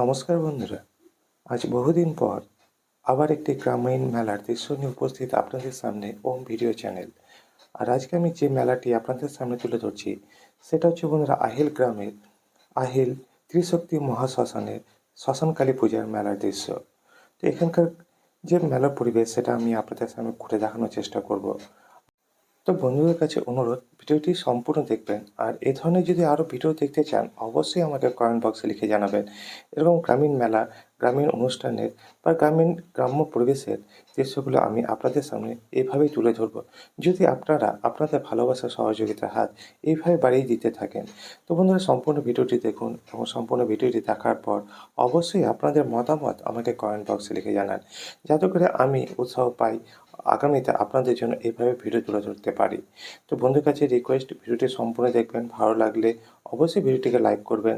নমস্কার বন্ধুরা। আজ বহুদিন পর আবার একটি গ্রামীণ মেলার দৃশ্য নিয়ে উপস্থিত আপনাদের সামনে ওম ভিডিও চ্যানেল। আর আজকে আমি যে মেলাটি আপনাদের সামনে তুলে ধরছি, সেটা হচ্ছে বন্ধুরা আহিল গ্রামের আহিল ত্রিশক্তি মহাশ্মশানের শ্মশানকালী পূজার মেলার দৃশ্য। তো এখানকার যে মেলার পরিবেশ, সেটা আমি আপনাদের সামনে ঘুরে দেখানোর চেষ্টা করব। তো বন্ধুদের কাছে অনুরোধ, ভিডিওটি সম্পূর্ণ দেখবেন। আর এ ধরনের যদি আরও ভিডিও দেখতে চান, অবশ্যই আমাকে কমেন্ট বক্সে লিখে জানাবেন। এরকম গ্রামীণ মেলা, গ্রামীণ অনুষ্ঠানের বা গ্রামীণ গ্রাম্য পরিবেশের দৃশ্যগুলো আমি আপনাদের সামনে এইভাবেই তুলে ধরবো। যদি আপনারা আপনাদের ভালোবাসা সহযোগিতার হাত এইভাবে বাড়িয়ে দিতে থাকেন, তো বন্ধুরা সম্পূর্ণ ভিডিওটি দেখুন এবং সম্পূর্ণ ভিডিওটি দেখার পর অবশ্যই আপনাদের মতামত আমাকে কমেন্ট বক্সে লিখে জানান। যাতে করে আমি উৎসাহ পাই আগামীতে আপনাদের জন্য এইভাবে ভিডিও তুলে ধরতে পারি। তো বন্ধুর কাছে রিকোয়েস্ট ভিডিওটি সম্পূর্ণ দেখবেন, ভালো লাগলে অবশ্যই ভিডিওটিকে লাইক করবেন,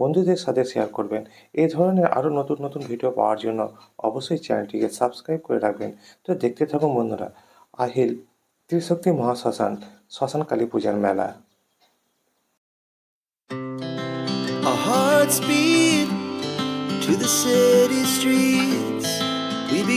বন্ধুদের সাথে শেয়ার করবেন। এই ধরনের আরও নতুন নতুন ভিডিও পাওয়ার জন্য অবশ্যই চ্যানেলটিকে সাবস্ক্রাইব করে রাখবেন। তো দেখতে থাকুন বন্ধুরা, আহিল ত্রিশক্তি মহাশ্মশান, শ্মশান কালী পূজার মেলা। Our hearts beat to the city streets.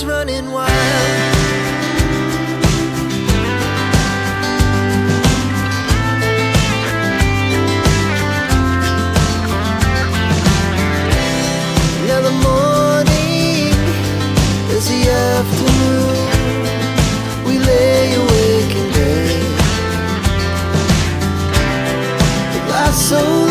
hearts running wild. Now the morning is the afternoon. We lay awake in bed. The laughs so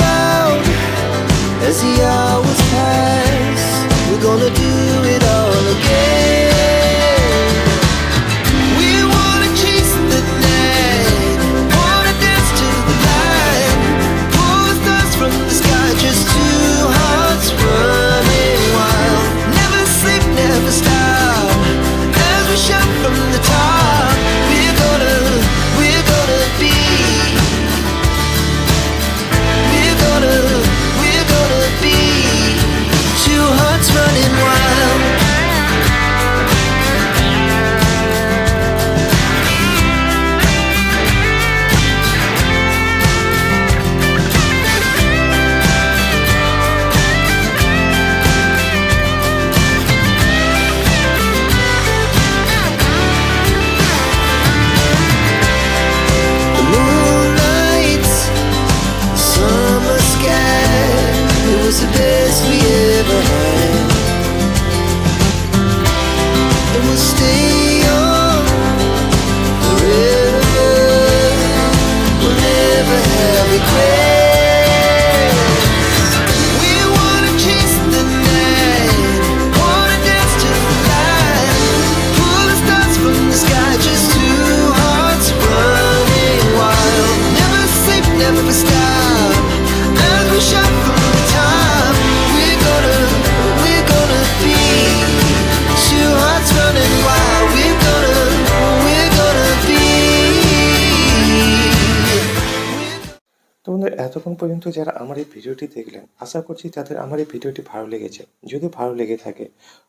এতক্ষণ পর্যন্ত যারা আমার এই ভিডিওটি দেখলেন, আশা করছি তাদের আমার এই ভিডিওটি ভালো লেগেছে। যদি ভালো লেগে থাকে,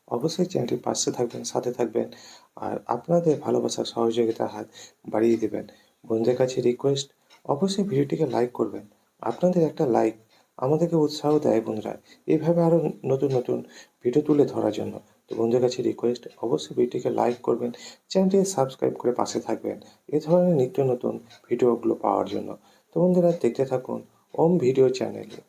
অবশ্যই চ্যানেলটির পাশে থাকবেন, সাথে থাকবেন, আর আপনাদের ভালোবাসার সহযোগিতার হাত বাড়িয়ে দেবেন। বন্ধুদের কাছে রিকোয়েস্ট অবশ্যই ভিডিওটিকে লাইক করবেন। আপনাদের একটা লাইক আমাদেরকে উৎসাহ দেয় বন্ধুরা। এইভাবে আরও নতুন নতুন ভিডিও তুলে ধরার জন্য। তো বন্ধুদের কাছে রিকোয়েস্ট অবশ্যই ভিডিওটিকে লাইক করবেন চ্যানেলটিকে সাবস্ক্রাইব করে পাশে থাকবেন। এ ধরনের নিত্য নতুন ভিডিওগুলো পাওয়ার জন্য। তো বন্ধুরা দেখতে থাকুন ওম ভিডিও চ্যানেলে